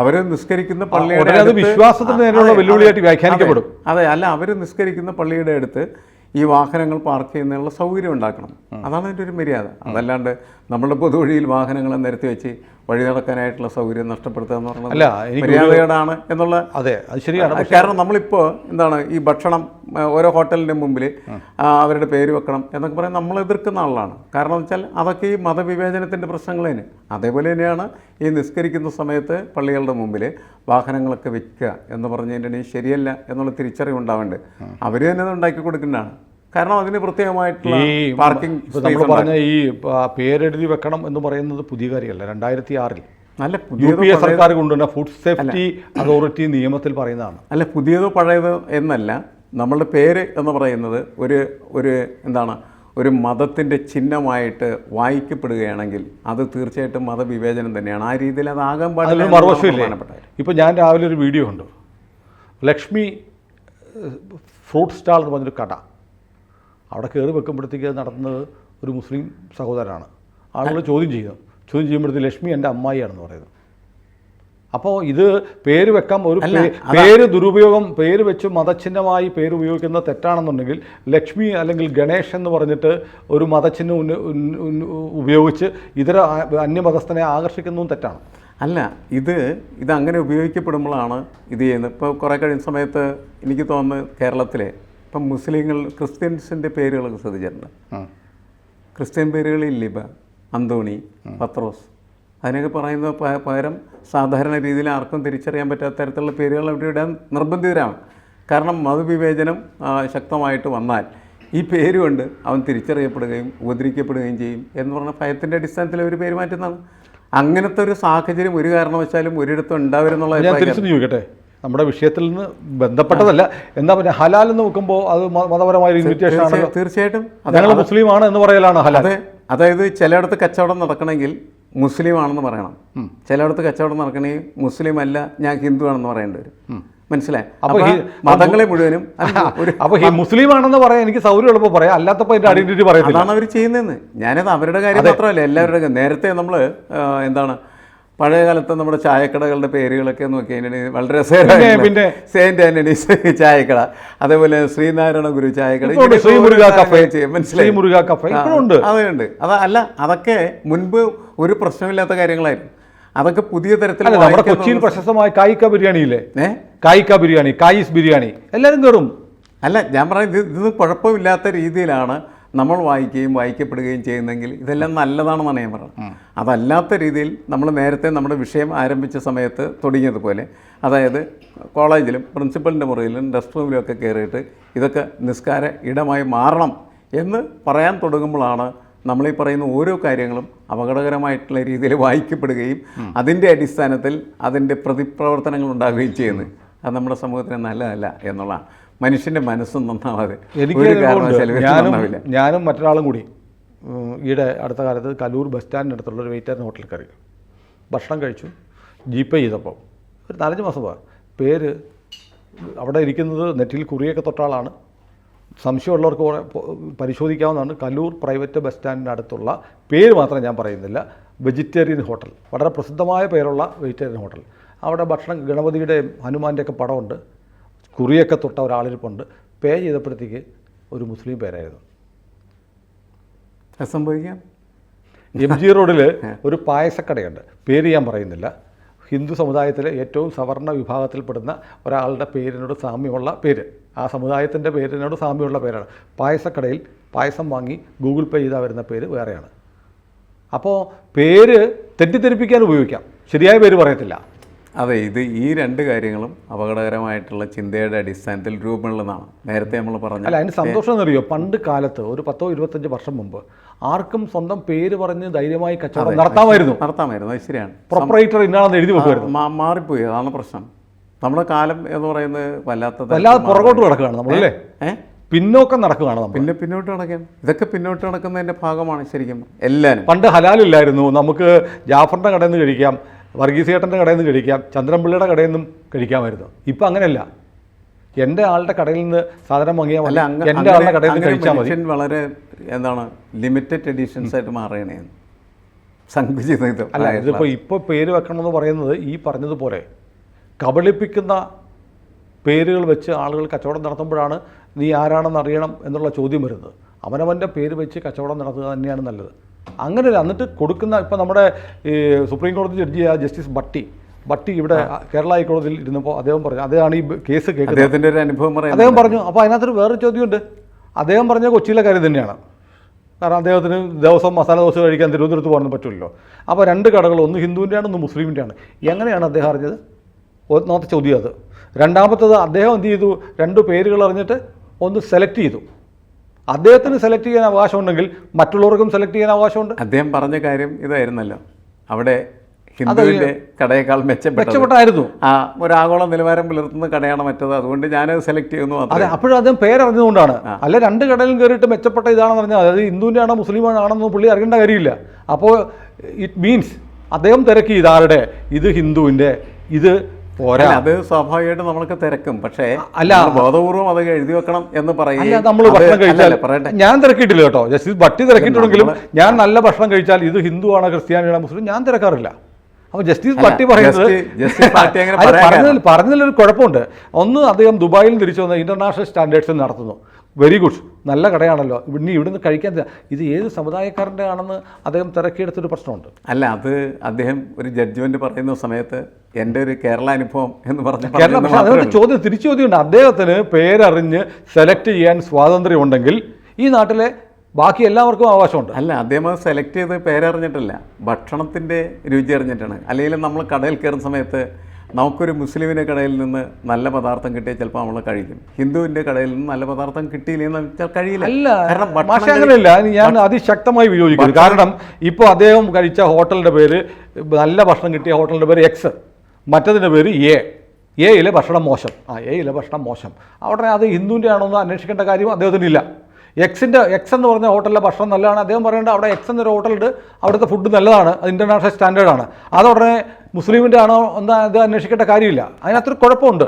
അവർ നിസ്കരിക്കുന്ന പള്ളിയുടെ വിശ്വാസത്തിന് വെല്ലുവിളിയായിട്ട് വ്യാഖ്യാനിക്കപ്പെടും. അതെ അല്ല അവർ നിസ്കരിക്കുന്ന പള്ളിയുടെ അടുത്ത് ഈ വാഹനങ്ങൾ പാർക്ക് ചെയ്യുന്നതിനുള്ള സൗകര്യം ഉണ്ടാക്കണം. അതാണ് അതിന്റെ ഒരു മര്യാദ. അതല്ലാണ്ട് നമ്മുടെ പൊതുവഴിയിൽ വാഹനങ്ങളെ നിരത്തി വെച്ച് വഴി നടക്കാനായിട്ടുള്ള സൗകര്യം നഷ്ടപ്പെടുത്തുക എന്ന് അല്ല, പറയുന്നത് എനിക്ക് മര്യാദകേടാണ് എന്നുള്ള അതെ അത് ശരിയാണ്. കാരണം നമ്മളിപ്പോൾ എന്താണ് ഈ ഭക്ഷണം ഓരോ ഹോട്ടലിന്റെ മുമ്പിൽ അവരുടെ പേര് വെക്കണം എന്നൊക്കെ പറയാൻ നമ്മൾ എതിർക്കുന്ന ആളാണ്. കാരണം എന്ന് വെച്ചാൽ അതൊക്കെ ഈ മതവിവേചനത്തിന്റെ പ്രശ്നങ്ങൾ തന്നെ. അതേപോലെ തന്നെയാണ് ഈ നിസ്കരിക്കുന്ന സമയത്ത് പള്ളികളുടെ മുമ്പിൽ വാഹനങ്ങളൊക്കെ വെക്കുക എന്ന് പറഞ്ഞതിന്റെ ശരിയല്ല എന്നുള്ള തിരിച്ചറിവ് ഉണ്ടാവേണ്ടത്. അവർ തന്നെ അത് ഉണ്ടാക്കി കൊടുക്കേണ്ടതാണ് കാരണം അതിന് പ്രത്യേകമായിട്ടുള്ള ഈ പാർക്കിംഗ് ഇപ്പോൾ നമ്മൾ പറഞ്ഞ ഈ ആ, പേരെഴുതി വെക്കണം എന്ന് പറയുന്നത് പുതിയ കാര്യമല്ല. രണ്ടായിരത്തി ആറിൽ നല്ല യു പുതിയതോ പി എ സർക്കാർ കൊണ്ടുവന്ന ഫുഡ് സേഫ്റ്റി അതോറിറ്റി നിയമത്തിൽ പറയുന്നതാണ്. അല്ല പുതിയതോ പഴയതോ എന്നല്ല. നമ്മളുടെ പേര് എന്ന് പറയുന്നത് ഒരു ഒരു എന്താണ് ഒരു മതത്തിന്റെ ചിഹ്നമായിട്ട് വായിക്കപ്പെടുകയാണെങ്കിൽ അത് തീർച്ചയായിട്ടും മതവിവേചനം തന്നെയാണ്. ആ രീതിയിൽ അത് ആകാൻ പാടില്ല അതിലൊരു എന്നുള്ളതാണ് മറുവശമില്ലേ പ്രധാനപ്പെട്ട കാര്യം. ഇപ്പം ഞാൻ രാവിലെ ഒരു വീഡിയോ ഉണ്ട് ലക്ഷ്മി ഫ്രൂട്ട് സ്റ്റാൾ എന്ന് പറഞ്ഞൊരു കട. അവിടെ കയറി വെക്കുമ്പോഴത്തേക്ക് നടത്തുന്നത് ഒരു മുസ്ലിം സഹോദരനാണ്. ആളുകൾ ചോദ്യം ചെയ്യുന്നു. ചോദ്യം ചെയ്യുമ്പോഴത്തേക്ക് ലക്ഷ്മി എന്റെ അമ്മായിയാണെന്ന് പറയുന്നത് അപ്പോൾ ഇത് പേര് വെക്കാം ഒരു പേര് ദുരുപയോഗം പേര് വെച്ച് മതചിഹ്നമായി പേര് ഉപയോഗിക്കുന്ന തെറ്റാണെന്നുണ്ടെങ്കിൽ ലക്ഷ്മി അല്ലെങ്കിൽ ഗണേഷ് എന്ന് പറഞ്ഞിട്ട് ഒരു മതചിഹ്നം ഉപയോഗിച്ച് ഇതര അന്യമതസ്ഥനെ ആകർഷിക്കുന്നതും തെറ്റാണ്. അല്ല ഇത് ഇത് അങ്ങനെ ഉപയോഗിക്കപ്പെടുമ്പോഴാണ് ഇത് ചെയ്യുന്നത്. ഇപ്പോൾ കുറേ കഴിഞ്ഞ സമയത്ത് എനിക്ക് തോന്നുന്നു കേരളത്തിലെ ഇപ്പം മുസ്ലിങ്ങൾ ക്രിസ്ത്യൻസിന്റെ പേരുകളൊക്കെ ശ്രദ്ധിച്ചിട്ടുണ്ട്. ക്രിസ്ത്യൻ പേരുകളിൽ ലിബ അന്തോണി പത്രോസ്. അതിനൊക്കെ പറയുന്ന പകരം സാധാരണ രീതിയിൽ ആർക്കും തിരിച്ചറിയാൻ പറ്റാത്ത തരത്തിലുള്ള പേരുകൾ അവിടെ ഇടാൻ നിർബന്ധിതരാണ്. കാരണം മതവിവേചനം ശക്തമായിട്ട് വന്നാൽ ഈ പേരുകൊണ്ട് അവൻ തിരിച്ചറിയപ്പെടുകയും ഉപദ്രവിക്കപ്പെടുകയും ചെയ്യും എന്ന് പറഞ്ഞ ഭയത്തിന്റെ അടിസ്ഥാനത്തിൽ അവർ പേര് മാറ്റുന്നതാണ് അങ്ങനത്തെ ഒരു സാഹചര്യം ഒരു കാരണവശാലും ഒരിടത്തും ഉണ്ടാവരുന്നുള്ള ചോദിക്കട്ടെ? നമ്മുടെ വിഷയത്തിൽ നിന്ന് ബന്ധപ്പെട്ടതല്ല. എന്താ പറയുക ഹലാൽ എന്ന് നോക്കുമ്പോൾ അത് മതപരമായ ഇൻവിറ്റേഷൻ ആണ് തീർച്ചയായിട്ടും. ഞങ്ങൾ മുസ്ലിമാണ് എന്ന് പറയലാണ് ഹലാൽ. അതെ അതായത് ചിലയിടത്ത് കച്ചവടം നടക്കണമെങ്കിൽ മുസ്ലിം ആണെന്ന് പറയണം ചിലയിടത്ത് കച്ചവടം നടക്കണമെങ്കിൽ മുസ്ലിം അല്ല ഞാൻ ഹിന്ദു ആണെന്ന് പറയേണ്ടി വരും. മനസ്സിലായി? അപ്പൊ മതങ്ങളെ മുഴുവനും അപ്പൊ മുസ്ലിം ആണെന്ന് പറയാൻ എനിക്ക് സൗകര്യം എളുപ്പം പറയാം. അല്ലാത്തപ്പോൾ എന്റെ ഐഡന്റിറ്റി പറയാം അതാണ് അവർ ചെയ്യുന്നതെന്ന്. ഞാനത് അവരുടെ കാര്യം മാത്രമല്ല എല്ലാവരുടെ നേരത്തെ നമ്മൾ എന്താണ് പഴയ കാലത്ത് നമ്മുടെ ചായക്കടകളുടെ പേരുകളൊക്കെ നോക്കി കഴിഞ്ഞാൽ വളരെ പിന്നെ- സെയിന്റ് ആന്റണീസ് ചായക്കട. അതേപോലെ ശ്രീനാരായണ ഗുരു ചായക്കട. മനസ്സിലായി. അതുണ്ട്. അത് അല്ല അതൊക്കെ മുൻപ് ഒരു പ്രശ്നമില്ലാത്ത കാര്യങ്ങളായിരുന്നു. അതൊക്കെ പുതിയ തരത്തിൽ നമ്മുടെ കൊച്ചിയിൽ പ്രശസ്തമായ കായിക്ക ബിരിയാണി ഇല്ലേ ഏ? കായിക്ക ബിരിയാണി കായിസ് ബിരിയാണി. എല്ലാവരും കയറും അല്ല ഞാൻ പറയുന്നത് ഇത് ഇത് കുഴപ്പമില്ലാത്ത രീതിയിലാണ് നമ്മൾ വായിക്കുകയും വായിക്കപ്പെടുകയും ചെയ്യുന്നെങ്കിൽ ഇതെല്ലാം നല്ലതാണെന്നാണ് ഞാൻ പറയുന്നത് അതല്ലാത്ത രീതിയിൽ നമ്മൾ നേരത്തെ നമ്മുടെ വിഷയം ആരംഭിച്ച സമയത്ത് തുടങ്ങിയതുപോലെ അതായത് കോളേജിലും പ്രിൻസിപ്പലിന്റെ മുറിയിലും റെസ്റ്റ് റൂമിലും ഒക്കെ കയറിയിട്ട് ഇതൊക്കെ നിസ്കാര ഇടമായി മാറണം എന്ന് പറയാൻ തുടങ്ങുമ്പോഴാണ് നമ്മളീ പറയുന്ന ഓരോ കാര്യങ്ങളും അപകടകരമായിട്ടുള്ള രീതിയിൽ വായിക്കപ്പെടുകയും അതിന്റെ അടിസ്ഥാനത്തിൽ അതിന്റെ പ്രതിപ്രവർത്തനങ്ങൾ ഉണ്ടാകുകയും ചെയ്യുന്നത്. അത് നമ്മുടെ സമൂഹത്തിന് നല്ലതല്ല എന്നുള്ളതാണ്. മനുഷ്യന്റെ മനസ്സും നന്നാവാതെ. എനിക്ക് ഞാനും ഞാനും മറ്റൊരാളും കൂടി ഈയിടെ അടുത്ത കാലത്ത് കലൂർ ബസ് സ്റ്റാൻഡിന്റെ അടുത്തുള്ള ഒരു വെയിറ്റർ ഹോട്ടലിൽ കയറി. ഭക്ഷണം കഴിച്ചു. ജി പേ ചെയ്തപ്പോൾ ഒരു നാലഞ്ച് മാസം പോകാം പേര് അവിടെ ഇരിക്കുന്നത് നെറ്റിൽ കുറിയൊക്കെ തൊട്ടാളാണ് സംശയമുള്ളവർക്ക് പരിശോധിക്കാവുന്നതാണ്. കലൂർ പ്രൈവറ്റ് ബസ് സ്റ്റാൻഡിന്റെ അടുത്തുള്ള പേര് മാത്രം ഞാൻ പറയുന്നില്ല. Vegetarian hotel. വളരെ പ്രസിദ്ധമായ പേരുള്ള വെജിറ്റേറിയൻ ഹോട്ടൽ. അവിടെ ഭക്ഷണം ഗണപതിയുടെയും ഹനുമാന്റെയൊക്കെ പടമുണ്ട്. കുറിയൊക്കെ തൊട്ട ഒരാളിരിപ്പുണ്ട് പേ ചെയ്തപ്പോഴത്തേക്ക് ഒരു മുസ്ലിം പേരായിരുന്നു. സംഭവിക്കാം. എം ജി റോഡിൽ ഒരു പായസക്കടയുണ്ട്. പേര് ഞാൻ പറയുന്നില്ല. ഹിന്ദു സമുദായത്തിലെ ഏറ്റവും സവർണ വിഭാഗത്തിൽപ്പെടുന്ന ഒരാളുടെ പേരിനോട് സാമ്യമുള്ള പേര്. ആ സമുദായത്തിന്റെ പേരിനോട് സാമ്യമുള്ള പേരാണ്. പായസക്കടയിൽ പായസം വാങ്ങി ഗൂഗിൾ പേ ചെയ്താൽ വരുന്ന പേര് വേറെയാണ്. അപ്പോൾ പേര് തെറ്റിദ്ധരിപ്പിക്കാൻ ഉപയോഗിക്കാം. ശരിയായ പേര് പറയത്തില്ല. അതെ ഇത് ഈ രണ്ട് കാര്യങ്ങളും അപകടകരമായിട്ടുള്ള ചിന്തയുടെ അടിസ്ഥാനത്തിൽ രൂപമുള്ളതാണ്. നേരത്തെ നമ്മൾ പറഞ്ഞു അല്ല അതിന് സന്തോഷം എന്നറിയോ? പണ്ട് കാലത്ത് ഒരു പത്തോ ഇരുപത്തഞ്ച് വർഷം മുമ്പ് ആർക്കും സ്വന്തം പേര് പറഞ്ഞ് ധൈര്യമായി കച്ചവടം നടത്താമായിരുന്നു. നടത്താമായിരുന്നു അത് ശരിയാണ്. പ്രൊപ്പറേറ്റർ ഇന്നാണെന്ന് എഴുതി വെക്കുമായിരുന്നു. മാറിപ്പോയി അതാണ് പ്രശ്നം. നമ്മുടെ കാലം എന്ന് പറയുന്നത് വല്ലാത്ത തരത്തിൽ വല്ലാതെ. പുറകോട്ട് കിടക്കുകയാണ് നമ്മളല്ലേ പിന്നോക്കം നടക്കുകയാണ് പിന്നെ പിന്നോട്ട് നടക്കാൻ ഇതൊക്കെ പിന്നോട്ട് നടക്കുന്നതിന്റെ ഭാഗമാണ് ശരിക്കും എല്ലാവരും പണ്ട് ഹലാലില്ലായിരുന്നു നമുക്ക് ജാഫറിന്റെ കടയിൽ നിന്ന് കഴിക്കാം വർഗീസ് ചേട്ടന്റെ കടയിൽ നിന്ന് കഴിക്കാം ചന്ദ്രൻപിള്ളിയുടെ കടയിൽ നിന്നും കഴിക്കാമായിരുന്നു. ഇപ്പം അങ്ങനെയല്ല. എന്റെ ആളുടെ കടയിൽ നിന്ന് സാധനം വാങ്ങിയാൽ അല്ല എന്റെ ആളുടെ കടയിൽ നിന്ന് കഴിച്ചാൽ മതി. വളരെ എന്താണ് ലിമിറ്റഡ് എഡിഷൻസ് ആയിട്ട് മാറുകയാണ്. സങ്കുചിത അല്ല ഇതിപ്പോൾ ഇപ്പോൾ പേര് വെക്കണമെന്ന് പറയുന്നത് ഈ പറഞ്ഞതുപോലെ കബളിപ്പിക്കുന്ന പേരുകൾ വെച്ച് ആളുകൾ കച്ചവടം നടത്തുമ്പോഴാണ് നീ ആരാണെന്ന് അറിയണം എന്നുള്ള ചോദ്യം വരുന്നത്. അവനവന്റെ പേര് വെച്ച് കച്ചവടം നടത്തുക തന്നെയാണ് നല്ലത്. അങ്ങനെയല്ല എന്നിട്ട് കൊടുക്കുന്ന ഇപ്പം നമ്മുടെ ഈ സുപ്രീം കോടതി ജഡ്ജിയായ ജസ്റ്റിസ് ഭട്ടി ഭട്ടി ഇവിടെ കേരള ഹൈക്കോടതിയിൽ ഇരുന്നപ്പോൾ അദ്ദേഹം പറഞ്ഞു അദ്ദേഹമാണ് ഈ കേസ് കേൾക്കുന്നത്. അദ്ദേഹത്തിന്റെ ഒരു അനുഭവം പറയുന്നത് അദ്ദേഹം പറഞ്ഞു അപ്പോൾ അതിനകത്തൊരു വേറൊരു ചോദ്യമുണ്ട്. അദ്ദേഹം പറഞ്ഞ കൊച്ചിയിലെ കാര്യം തന്നെയാണ്. കാരണം അദ്ദേഹത്തിന് ദിവസം മസാല ദോശ കഴിക്കാൻ തിരുവനന്തപുരത്ത് പോകാൻ പറ്റുമല്ലോ അപ്പോൾ രണ്ട് കടകൾ ഒന്ന് ഹിന്ദുവിന്റെയാണ് ഒന്ന് മുസ്ലിമിന്റെയാണ് എങ്ങനെയാണ് അദ്ദേഹം അറിഞ്ഞത്? ഒന്നാമത്തെ ചോദ്യം അത്. രണ്ടാമത്തത് അദ്ദേഹം എന്ത് ചെയ്തു? രണ്ട് പേരുകൾ അറിഞ്ഞിട്ട് ഒന്ന് സെലക്ട് ചെയ്തു. അദ്ദേഹത്തിന് സെലക്ട് ചെയ്യാൻ അവകാശമുണ്ടെങ്കിൽ മറ്റുള്ളവർക്കും സെലക്ട് ചെയ്യാൻ അവകാശമുണ്ട്. അദ്ദേഹം പറഞ്ഞ കാര്യം ഇതായിരുന്നല്ലോ. അവിടെ ഹിന്ദുവിന്റെ കടയേക്കാൾ മെച്ചപ്പെട്ടായിരുന്നു. ആ ഒരു ആഗോള നിലവാരം പുലർത്തുന്ന കടയാണ് മറ്റത്. അതുകൊണ്ട് ഞാനത് സെലക്ട് ചെയ്യുന്നു അതെ അപ്പോഴും അദ്ദേഹം പേരറിഞ്ഞതുകൊണ്ടാണ്. അല്ല രണ്ട് കടയിലും കയറിയിട്ട് മെച്ചപ്പെട്ട ഇതാണെന്ന് പറഞ്ഞാൽ അതായത് ഹിന്ദുവിന്റെ ആണോ മുസ്ലിം ആണെന്നൊന്നും പുള്ളി അറിയേണ്ട കാര്യമില്ല. അപ്പോൾ ഇറ്റ് മീൻസ് അദ്ദേഹം തിരക്കി. ഇതാരുടെ? ഇത് ഹിന്ദുവിന്റെ ഇത് പോരാ. അത് സ്വാഭാവികമായിട്ട് നമ്മൾക്ക് തിരക്കും. പക്ഷേ അല്ല. ബോധപൂർവം അത് എഴുതി വെക്കണം എന്ന് പറയും. നമ്മൾ ഭക്ഷണം കഴിച്ചാൽ ഞാൻ തിരക്കിയിട്ടില്ല കേട്ടോ. ജസ്റ്റിസ് ഭട്ടി തിരക്കിയിട്ടുണ്ടെങ്കിലും ഞാൻ നല്ല ഭക്ഷണം കഴിച്ചാൽ ഇത് ഹിന്ദുവാണ് ക്രിസ്ത്യാനിയാണ് മുസ്ലിം? ഞാൻ തിരക്കാറില്ല. അപ്പോൾ ജസ്റ്റിസ് ഭട്ടി പറയുന്നത് പറഞ്ഞതിലൊരു കുഴപ്പമുണ്ട്. ഒന്ന് അദ്ദേഹം ദുബായിൽ തിരിച്ചു വന്ന് ഇന്റർനാഷണൽ സ്റ്റാൻഡേർഡ്സിൽ നടത്തുന്നു. വെരി ഗുഡ് നല്ല കടയാണല്ലോ. ഇനി ഇവിടുന്ന് കഴിക്കാൻ ഇത് ഏത് സമുദായക്കാരന്റെ ആണെന്ന് അദ്ദേഹം തിരക്കിയെടുത്തൊരു പ്രശ്നമുണ്ട്. അല്ല അത് അദ്ദേഹം ഒരു ജഡ്ജ്മെന്റ് പറയുന്ന സമയത്ത് എന്റെ ഒരു കേരള അനുഭവം എന്ന് പറഞ്ഞ കേരള പക്ഷേ അതിനകത്ത് ചോദ്യം തിരിച്ചു ചോദ്യമുണ്ട്. അദ്ദേഹത്തിന് പേരറിഞ്ഞ് സെലക്ട് ചെയ്യാൻ സ്വാതന്ത്ര്യമുണ്ടെങ്കിൽ ഈ നാട്ടിലെ ബാക്കി എല്ലാവർക്കും അവകാശമുണ്ട്. അല്ല അദ്ദേഹം അത് സെലക്ട് ചെയ്ത് പേരറിഞ്ഞിട്ടില്ല ഭക്ഷണത്തിന്റെ രുചി അറിഞ്ഞിട്ടാണ്. അല്ലെങ്കിൽ നമ്മൾ കടയിൽ കയറുന്ന സമയത്ത് നമുക്കൊരു മുസ്ലിമിന്റെ കടയിൽ നിന്ന് നല്ല പദാർത്ഥം കിട്ടിയാൽ ചിലപ്പോൾ നമ്മൾ കഴിക്കും. ഹിന്ദുവിന്റെ കടയിൽ നിന്ന് നല്ല പദാർത്ഥം കിട്ടിയില്ലെന്ന് വെച്ചാൽ കഴിയില്ല. കാരണം പക്ഷേ അങ്ങനെയല്ല. ഞാൻ അതിശക്തമായി വിയോജിക്കുന്നു. കാരണം ഇപ്പോൾ അദ്ദേഹം കഴിച്ച ഹോട്ടലിന്റെ പേര് നല്ല ഭക്ഷണം കിട്ടിയ ഹോട്ടലിന്റെ പേര് എക്സ് മറ്റതിന്റെ പേര് എ എയിലെ ഭക്ഷണം മോശം. ആ എയിലെ ഭക്ഷണം മോശം. അവിടെ അത് ഹിന്ദുവിന്റെ ആണോ എന്ന് അന്വേഷിക്കേണ്ട കാര്യം അദ്ദേഹത്തിന് ഇല്ല. എക്സിന്റെ എക്സ് എന്ന് പറഞ്ഞ ഹോട്ടലിലെ ഭക്ഷണം നല്ലതാണ്. അദ്ദേഹം പറയേണ്ടത് അവിടെ എക്സ് എന്നൊരു ഹോട്ടലുണ്ട്. അവിടുത്തെ ഫുഡ് നല്ലതാണ്. അത് ഇന്റർനാഷണൽ സ്റ്റാൻഡേർഡാണ് അത് ഉടനെ മുസ്ലിമിന്റെ ആണോ എന്താ ഇത് അന്വേഷിക്കേണ്ട കാര്യമില്ല. അതിനകത്തൊരു കുഴപ്പമുണ്ട്.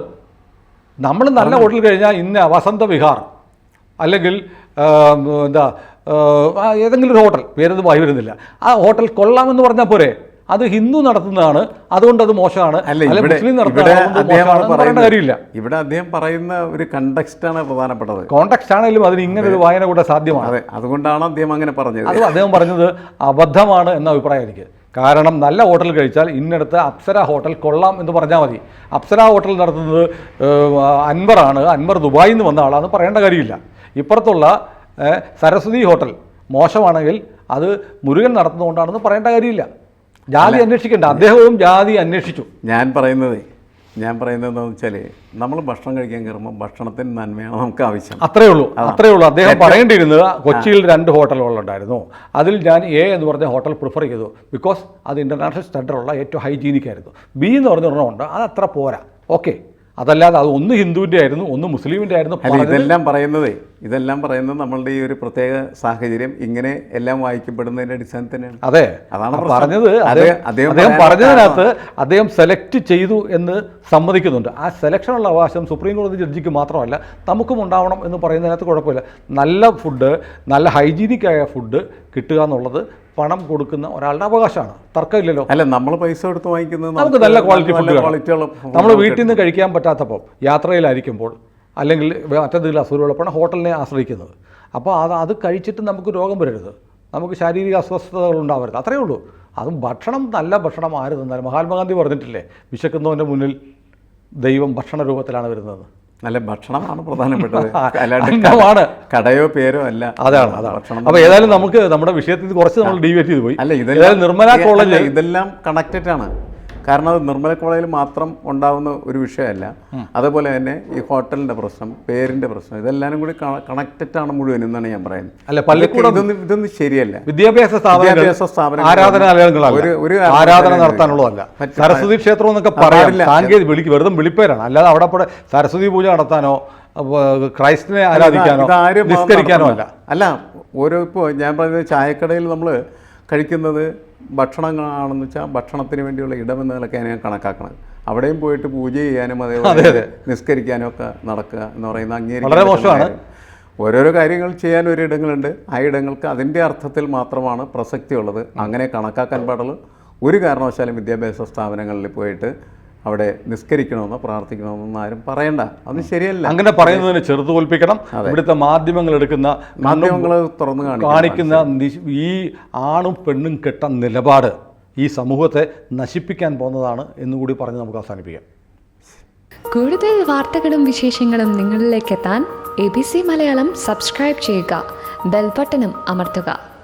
നമ്മൾ നല്ല ഹോട്ടൽ കഴിഞ്ഞാൽ ഇന്ന വസന്ത വിഹാർ അല്ലെങ്കിൽ എന്താ ഏതെങ്കിലും ഒരു ഹോട്ടൽ പേരത് വായി വരുന്നില്ല. ആ ഹോട്ടൽ കൊള്ളാമെന്ന് പറഞ്ഞാൽ പോരെ. അത് ഹിന്ദു നടത്തുന്നതാണ്. അതുകൊണ്ട് അത് മോശമാണ്. മുസ്ലിം നടത്തുന്നതാണ്. കാര്യമില്ല. ഇവിടെ അദ്ദേഹം പറയുന്ന ഒരു കണ്ടക്സ്റ്റാണ് പ്രധാനപ്പെട്ടത്. കോണ്ടക്സ്റ്റ് ആണെങ്കിലും അതിന് ഇങ്ങനെ ഒരു വായന കൂടെ സാധ്യമാണ്. അതുകൊണ്ടാണ് അദ്ദേഹം അങ്ങനെ പറഞ്ഞത്. അത് അദ്ദേഹം പറഞ്ഞത് അബദ്ധമാണ് എന്ന അഭിപ്രായം എനിക്ക്. കാരണം നല്ല ഹോട്ടൽ കഴിച്ചാൽ ഇന്നടുത്ത് അപ്സര ഹോട്ടൽ കൊള്ളാം എന്ന് പറഞ്ഞാൽ മതി. അപ്സര ഹോട്ടൽ നടത്തുന്നത് അൻവർ അൻവറാണ്. അൻവർ ദുബായിൽ നിന്ന് വന്ന ആളാണെന്ന് പറയേണ്ട കാര്യമില്ല. ഇപ്പുറത്തുള്ള സരസ്വതി ഹോട്ടൽ മോശമാണെങ്കിൽ അത് മുരുകൻ നടത്തുന്നതുകൊണ്ടാണെന്ന് പറയേണ്ട കാര്യമില്ല. ജാതി അന്വേഷിക്കേണ്ട. അദ്ദേഹവും ജാതി അന്വേഷിച്ചു. ഞാൻ പറയുന്നത് ഞാൻ പറയുന്നത് എന്താണെന്ന് വെച്ചാൽ നമ്മൾ ഭക്ഷണം കഴിക്കാൻ കയറുമ്പോൾ ഭക്ഷണത്തിന് നന്മയാണ് നമുക്ക് ആവശ്യം. അത്രേ ഉള്ളൂ അത്രേ ഉള്ളൂ. അദ്ദേഹം പറയേണ്ടിയിരുന്നത് കൊച്ചിയിൽ രണ്ട് ഹോട്ടലുകളുണ്ടായിരുന്നു. അതിൽ ഞാൻ എ എന്ന് പറഞ്ഞ ഹോട്ടൽ പ്രിഫർ ചെയ്തു. ബിക്കോസ് അത് ഇന്റർനാഷണൽ സ്റ്റാൻഡർഡുള്ള ഏറ്റവും ഹൈജീനിക് ആയിരുന്നു. ബി എന്ന് പറഞ്ഞ ഒരെണ്ണമുണ്ട് അത് അത്ര പോരാ. ഓക്കെ അതല്ലാതെ അത് ഒന്ന് ഹിന്ദുവിന്റെ ആയിരുന്നു ഒന്ന് മുസ്ലിമിന്റെ ആയിരുന്നു അല്ല ഇതെല്ലാം പറയുന്നത് ഇതെല്ലാം പറയുന്നത് നമ്മളുടെ ഈ ഒരു പ്രത്യേക സാഹചര്യം ഇങ്ങനെ എല്ലാം വായിക്കപ്പെടുന്നതിന്റെ അടിസ്ഥാനത്തിൽ തന്നെയാണ്. അതെ അതാണ് പറഞ്ഞത് അദ്ദേഹം അദ്ദേഹം അദ്ദേഹം പറഞ്ഞതിനകത്ത് അദ്ദേഹം സെലക്ട് ചെയ്തു എന്ന് സമ്മതിക്കുന്നുണ്ട്. ആ സെലക്ഷനുള്ള അവകാശം സുപ്രീം കോടതി ജഡ്ജിക്ക് മാത്രമല്ല നമുക്കും ഉണ്ടാവണം എന്ന് പറയുന്നതിനകത്ത് കുഴപ്പമില്ല. നല്ല ഫുഡ് നല്ല ഹൈജീനിക്കായ ഫുഡ് കിട്ടുക എന്നുള്ളത് പണം കൊടുക്കുന്ന ഒരാളുടെ അവകാശമാണ്. തർക്കമില്ലല്ലോ. അല്ല നമ്മൾ പൈസ കൊടുത്ത് വാങ്ങിക്കുന്നത് നമുക്ക് നല്ല ക്വാളിറ്റി ഫുഡ് ക്വാളിറ്റികളും നമ്മൾ വീട്ടിൽ നിന്ന് കഴിക്കാൻ പറ്റാത്തപ്പോൾ യാത്രയിലായിരിക്കുമ്പോൾ അല്ലെങ്കിൽ മറ്റെന്തെങ്കിലും അസുഖമുള്ളപ്പോഴാണ് ഹോട്ടലിനെ ആശ്രയിക്കുന്നത്. അപ്പോൾ അത് അത് കഴിച്ചിട്ട് നമുക്ക് രോഗം വരരുത്. നമുക്ക് ശാരീരിക അസ്വസ്ഥതകൾ ഉണ്ടാവരുത്. അത്രയേ ഉള്ളൂ. അതും ഭക്ഷണം നല്ല ഭക്ഷണം ആര് തന്നാലും മഹാത്മാഗാന്ധി പറഞ്ഞിട്ടില്ലേ വിശക്കുന്നവന്റെ മുന്നിൽ ദൈവം ഭക്ഷണ രൂപത്തിലാണ് വരുന്നത്. നല്ല ഭക്ഷണമാണ് പ്രധാനപ്പെട്ടത്. അല്ലാണ്ട്. കടയോ പേരോ അല്ല. അതാണ് അതാണ്. അപ്പൊ ഏതായാലും നമുക്ക് നമ്മുടെ വിഷയത്തിൽ കുറച്ച് നമ്മൾ ഡീവേറ്റ് ചെയ്ത് പോയി. അല്ല ഇതെല്ലാം നിർമ്മല കോളേജ് ഇതെല്ലാം കണക്റ്റഡ് ആണ്. കാരണം അത് നിർമ്മല കോളേജിൽ മാത്രം ഉണ്ടാവുന്ന ഒരു വിഷയമല്ല. അതുപോലെ തന്നെ ഈ ഹോട്ടലിന്റെ പ്രശ്നം പേരിന്റെ പ്രശ്നം ഇതെല്ലാം കൂടി കണക്റ്റഡ് ആണ് മുഴുവൻ എന്നാണ് ഞാൻ പറയുന്നത്. അല്ല പള്ളിക്കൂടം ഇതൊന്നും ഇതൊന്നും ശരിയല്ല. വിദ്യാഭ്യാസ വിദ്യാഭ്യാസ ആരാധനാലയങ്ങളല്ല ഒരു- ആരാധന നടത്താനുള്ളതല്ല. സരസ്വതി ക്ഷേത്രം എന്നൊക്കെ പറയാറില്ല പറയാം. സാങ്കേതിക വിളിക്ക് വെറുതെ വിളിപ്പേരാണ്. അല്ലാതെ അവിടെ സരസ്വതി പൂജ നടത്താനോ ക്രൈസ്റ്റിനെ ആരാധിക്കാനോ നിസ്കരിക്കാനോ അല്ല. അല്ല ഓരോ ഇപ്പോൾ ഞാൻ പറയുന്നത് ചായക്കടയിൽ നമ്മൾ കഴിക്കുന്നത് ഭക്ഷണങ്ങളാണെന്ന് വെച്ചാൽ ഭക്ഷണത്തിന് വേണ്ടിയുള്ള ഇടമെന്ന നിലയ്ക്കാണ് ഞാൻ കണക്കാക്കുന്നത് അവിടെയും പോയിട്ട് പൂജ ചെയ്യാനും അതേപോലെ നിസ്കരിക്കാനും ഒക്കെ നടക്കുക എന്ന് പറയുന്ന അംഗീകരിക്കാൻ. ഓരോരോ കാര്യങ്ങൾ ചെയ്യാൻ ഒരു ഇടങ്ങളുണ്ട്. ആ ഇടങ്ങൾക്ക് അതിന്റെ അർത്ഥത്തിൽ മാത്രമാണ് പ്രസക്തിയുള്ളത്. അങ്ങനെ കണക്കാക്കാൻ പാടുള്ളൂ. ഒരു കാരണവശാലും വിദ്യാഭ്യാസ സ്ഥാപനങ്ങളിൽ പോയിട്ട് അവിടെ നിസ്കരിക്കണമെന്നോ പ്രാർത്ഥിക്കണമെന്നോ ആരും പറയണ്ട. അത് ശരിയല്ല. അങ്ങനെ പറയുന്നതിന് ചെറുത്ത് തോൽപ്പിക്കണം. ഇവിടുത്തെ മാധ്യമങ്ങൾ എടുക്കുന്ന മാധ്യമങ്ങൾ തുറന്നു കാണിക്കണം. കാണിക്കുന്ന ഈ ആണും പെണ്ണും കെട്ട നിലപാട് ഈ സമൂഹത്തെ നശിപ്പിക്കാൻ പോകുന്നതാണ് എന്നുകൂടി പറഞ്ഞ് നമുക്ക് അവസാനിപ്പിക്കാം. കൂടുതൽ വാർത്തകളും വിശേഷങ്ങളും നിങ്ങളിലേക്ക് എത്താൻ A B C Malayalam subscribe ചെയ്യുക. ബെൽബട്ടനും അമർത്തുക.